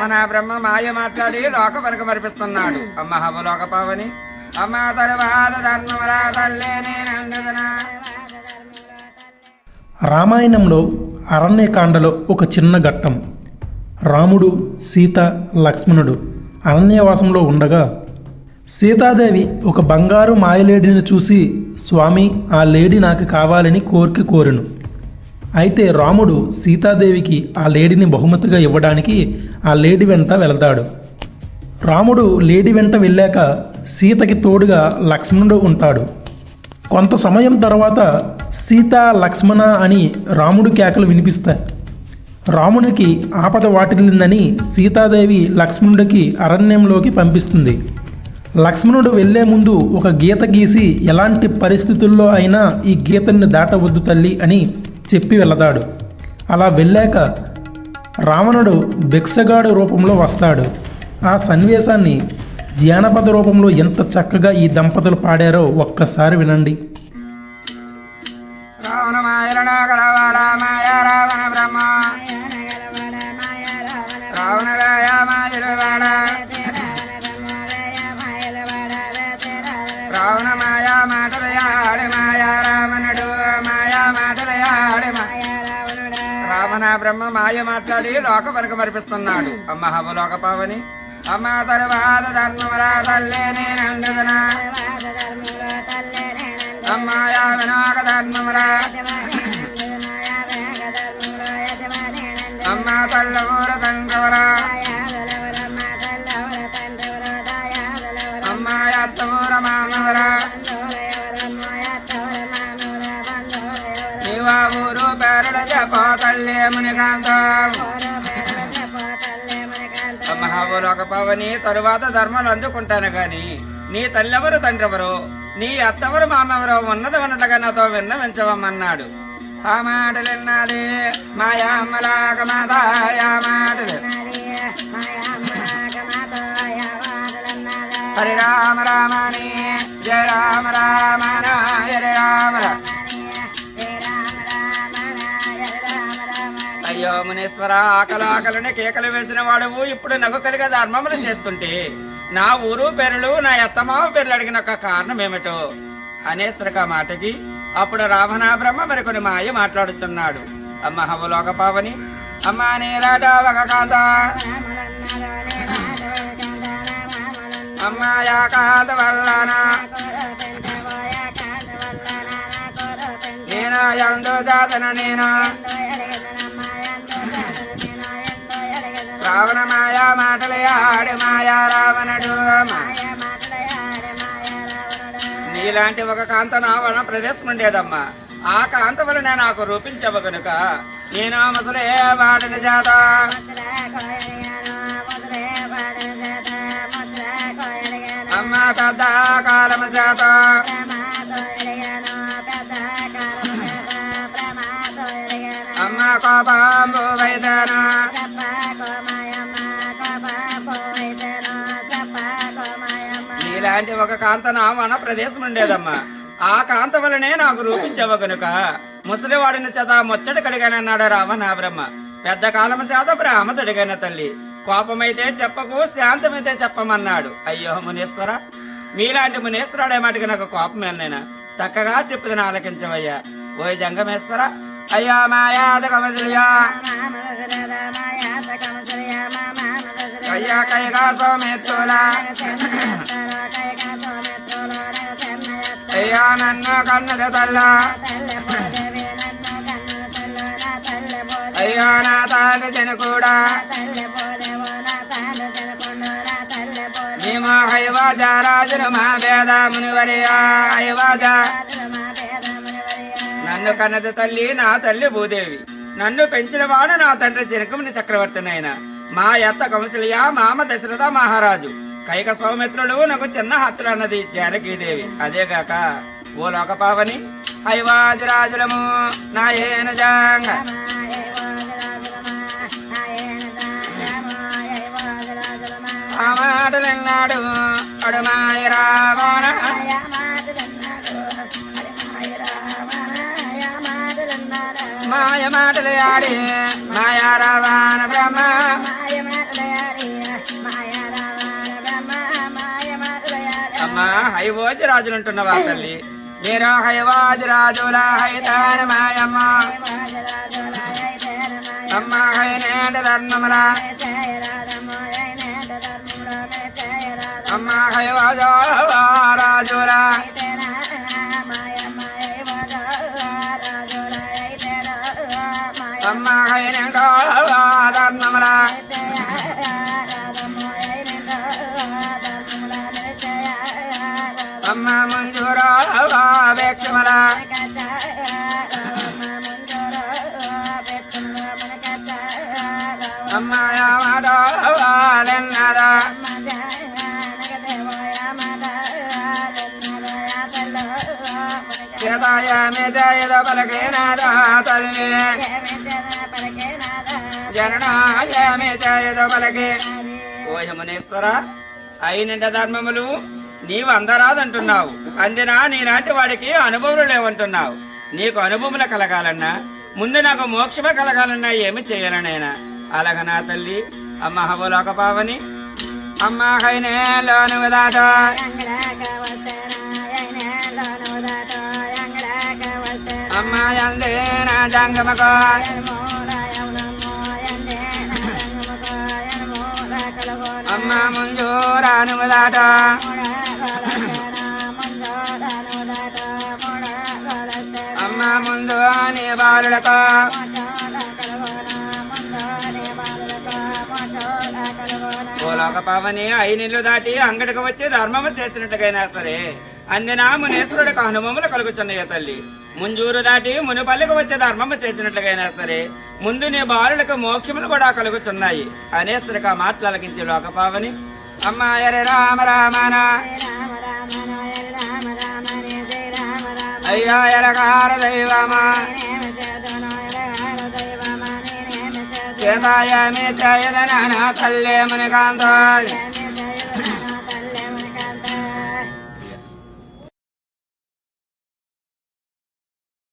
రావణ బ్రహ్మ మాయ మాట్లాడి లోక పనక మరిపిస్తున్నాడు. అమ్మ హవలోక పావని. అమ్మ తరువాత ధర్మవరా తల్లే రామాయణంలో అరణ్యకాండలో ఒక చిన్న ఘట్టం. రాముడు సీత లక్ష్మణుడు అరణ్యవాసంలో ఉండగా సీతాదేవి ఒక బంగారు మాయలేడిని చూసి స్వామి ఆ లేడీ నాకు కావాలని కోరిక కోరెను. అయితే రాముడు సీతాదేవికి ఆ లేడీని బహుమతిగా ఇవ్వడానికి ఆ లేడీ వెంట వెళతాడు. రాముడు లేడీ వెంట వెళ్ళాక సీతకి తోడుగా లక్ష్మణుడు ఉంటాడు. కొంత సమయం తర్వాత సీత లక్ష్మణ అని రాముడు కేకలు వినిపిస్తాయి. రామునికి ఆపద వాటిల్లిందని సీతాదేవి లక్ష్మణుడికి అరణ్యంలోకి పంపిస్తుంది. లక్ష్మణుడు వెళ్ళే ముందు ఒక గీత గీసి ఎలాంటి పరిస్థితుల్లో అయినా ఈ గీతని దాటవద్దు తల్లి అని చెప్పి వెళతాడు. అలా వెళ్ళాక రావణుడు భిక్షగాడు రూపంలో వస్తాడు. ఆ సన్నివేశాన్ని జానపద రూపంలో ఎంత చక్కగా ఈ దంపతులు పాడారో ఒక్కసారి వినండి. రావణ రావణ బ్రహ్మ మాయ మాట్లాడి లోక పనక మరిపిస్తున్నాడు. అమ్మ హవలోక పావని. అమ్మ తరువాత ధర్మవరా తల్లే నేనందునా అమ్మాయా వినాక ధర్మవరా అమ్మ తల్లవూర తండ్రవరా ఒక పవని తరువాత ధర్మాలు అందుకుంటాను గాని నీ తల్లెవరు తండ్రెవరు? నీ అత్తవరు మామెవరు? ఉన్నది ఉన్నట్లుగా నాతో విన్నవించవమ్మన్నాడు. ఆ మాటలు విన్నది మాతాయా మాటలు హరి రామ రామని జయ రామ రామ హరి రామ రామ అయ్యో మునీశ్వర ఆకలి ఆకలిని కేకలు వేసిన వాడువు. ఇప్పుడు నగు కలిగ ధర్మములు చేస్తుంటే నా ఊరు పేర్లు నా అత్తమావ పేర్లు అడిగిన ఒక కారణం ఏమిటో? అనేశ్వరక మాటకి అప్పుడు రావణ బ్రహ్మ మరికొని మాయ మాట్లాడుతున్నాడు అమ్మ హవలోక పావని అమ్మ నీరాట ఒక కాంత. అమ్మ యా కాంత వల్లన. నేను ఎందు జాతన నేనా. రావణ మాయా మాటలయాడు ఆడి మాయా రావణుడు నీలాంటి ఒక కాంత నా వలన ప్రదేశం ఉండేదమ్మా. ఆ కాంత వలన నాకు రూపించవ కనుక నేను ముసలే వాడిన జాత. ఒక కాంత నా వన ప్రదేశం ఉండేదమ్మా. ఆ కాంత వలనే నాకు రూపించవ గనుక. ముసలివాడిన చేత ముచ్చటి కడిగానన్నాడు రావణ బ్రహ్మ పెద్ద కాలమ చేత బ్రాహ్మ తడిగాన తల్లి. కోపమైతే చెప్పకు శాంతమైతే చెప్పమన్నాడు. అయ్యో మునీశ్వర మీలాంటి మునీశ్వరుడే మాటికి నాకు కోపం వెళ్ళైనా చక్కగా చెప్పుదని ఆలకించవయ్యా. ఓయ్ జంగమేశ్వర. అయ్యా మాయాద కమజలియా అయ్యా కైగా సోమేత్తులా అయ్యా నన్ను కన్నద తల్లా. నా తాను తినకూడా. మేము హైవాజా రాజును మా పేద మునివరియా. హైవాజా నన్ను కన్నది తల్లి నా తల్లి భూదేవి. నన్ను పెంచిన వాడు నా తండ్రి జనకముని చక్రవర్తినైన మా ఎత్త కౌశల్య మామ దశరథ మహారాజు. కైక సౌమిత్రుడు నాకు చిన్న హత్తులు అన్నది జానకీదేవి అదేగాక ఓ లోకపావని హైవాజ రాజులము నా ఏను జాంగ. ఆ మాటలన్నాడు అడుమాయ రావణ. మాయ మాటలు ఆడి మాయా రావణ బ్రహ్మ. హైవోజి రాజులు అంటున్నావా తల్లి? మీరు హైవాజి రాజుల అమ్మ హైనేట ధర్మముల అమ్మ హైవాజ అమ్మ మంజూర వేక్షముల అమ్మ యామడోలెన్నదా సీతాయమే జయద పలకేనాదా తల్లి జననాయమే జయద పలకే ఓ యమునేశ్వర అయినంట ధర్మములు నీవు అందరాదంటున్నావు. అందినా నీలాంటి వాడికి అనుభవం లేవంటున్నావు. నీకు అనుభవములు కలగాలన్నా ముందు నాకు మోక్షమే కలగాలన్నా ఏమి చేయాలనైనా అలాగ నా తల్లి అమ్మ హవలోక పావని అమ్మ హైనేలోను దాట అమ్మ అందేనా జంగమకో. అమ్మ ముంజూరాను దాట ముందు నీ బాలులతో పవని పావని ఐనిల్లు దాటి అంగడికి వచ్చి ధర్మము చేసినట్టుగైనా సరే అందినా మునేశ్వరుడికి హనుమములు కలుగుచున్నయ్య తల్లి. ముంజూరు దాటి మునిపల్లికి వచ్చే ధర్మము చేసినట్లుగైనా సరే ముందు నీ బాలులకు మోక్షములు కూడా కలుగుచున్నాయి. అనేశ్వరికి ఆ లోకపావని అమ్మ రామ అయ్యా ఎరగార దైవమా సీతాయ మీ తల్లే మునికాంతో